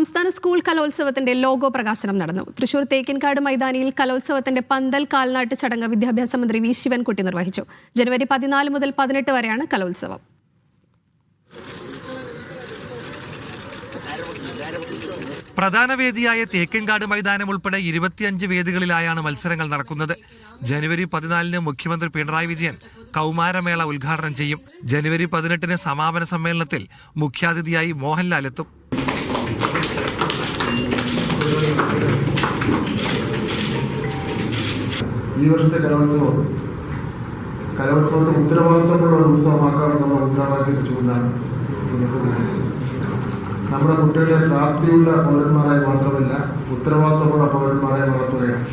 സംസ്ഥാന school കലോത്സവത്തിന്റെ logo പ്രകാശനം നടന്നു. തൃശൂർ തേക്കിൻകാട് മൈതാനിയിൽ കലോത്സവത്തിന്റെ പന്തൽ കാൽനാട്ട് ചടങ്ങ് വിദ്യാഭ്യാസ മന്ത്രി വി. ശിവൻകുട്ടി നിർവഹിച്ചു. ജനുവരി പതിനാല് മുതൽ പതിനെട്ട് വരെയാണ് കലോത്സവം. പ്രധാന വേദിയായ തേക്കിൻകാട് മൈതാനം ഉൾപ്പെടെ ഇരുപത്തിയഞ്ച് വേദികളിലായാണ് മത്സരങ്ങൾ നടക്കുന്നത്. ജനുവരി പതിനാലിന് മുഖ്യമന്ത്രി പിണറായി വിജയൻ കൗമാരമേള ഉദ്ഘാടനം ചെയ്യും. ജനുവരി പതിനെട്ടിന് സമാപന സമ്മേളനത്തിൽ മുഖ്യാതിഥിയായി മോഹൻലാൽ എത്തും. ഈ വർഷത്തെ കലോത്സവം. കലോത്സവത്തെ ഉത്തരവാദിത്തമുള്ള ഒരു നമ്മൾ മുദ്രാവാക്യം വെച്ചുകൊണ്ടാണ് നമ്മുടെ കുട്ടികളെ പ്രാപ്തിയുള്ള പൗരന്മാരായി മാത്രമല്ല ഉത്തരവാദിത്തമുള്ള പൗരന്മാരായി വളർത്തുകയാണ്.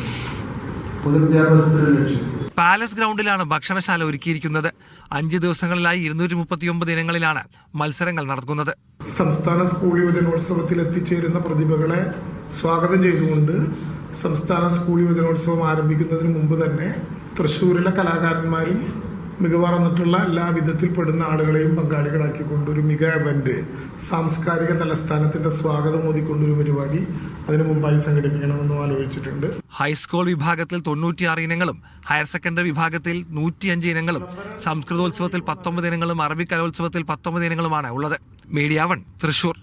പൊതുവിദ്യാഭ്യാസത്തിന്റെ ലക്ഷ്യം. പാലസ് ഗ്രൗണ്ടിലാണ് ഭക്ഷണശാല ഒരുക്കിയിരിക്കുന്നത്. അഞ്ച് ദിവസങ്ങളിലായി ഇരുന്നൂറ്റി മുപ്പത്തിയൊമ്പത് ഇനങ്ങളിലാണ് മത്സരങ്ങൾ നടക്കുന്നത്. സംസ്ഥാന സ്കൂൾ യുവജനോത്സവത്തിൽ എത്തിച്ചേരുന്ന പ്രതിഭകളെ സ്വാഗതം ചെയ്തുകൊണ്ട് സംസ്ഥാന സ്കൂൾ യുവജനോത്സവം ആരംഭിക്കുന്നതിന് മുമ്പ് തന്നെ തൃശ്ശൂരിലെ കലാകാരന്മാരും മികവാർന്നിട്ടുള്ള എല്ലാ വിധത്തിൽ പെടുന്ന ആളുകളെയും പങ്കാളികളാക്കിക്കൊണ്ട് ഒരു മിക ഇവന്റ് സാംസ്കാരിക തലസ്ഥാനത്തിന്റെ സ്വാഗതം ഓതിക്കൊണ്ടൊരു പരിപാടി അതിനു മുമ്പായി സംഘടിപ്പിക്കണമെന്നും ആലോചിച്ചിട്ടുണ്ട്. ഹൈസ്കൂൾ വിഭാഗത്തിൽ തൊണ്ണൂറ്റിയാറ് ഇനങ്ങളും ഹയർ സെക്കൻഡറി വിഭാഗത്തിൽ നൂറ്റിയഞ്ച് ഇനങ്ങളും സംസ്കൃതോത്സവത്തിൽ പത്തൊമ്പത് ഇനങ്ങളും അറബി കലോത്സവത്തിൽ പത്തൊമ്പത് ഇനങ്ങളുമാണ് ഉള്ളത്. Media one Thrissur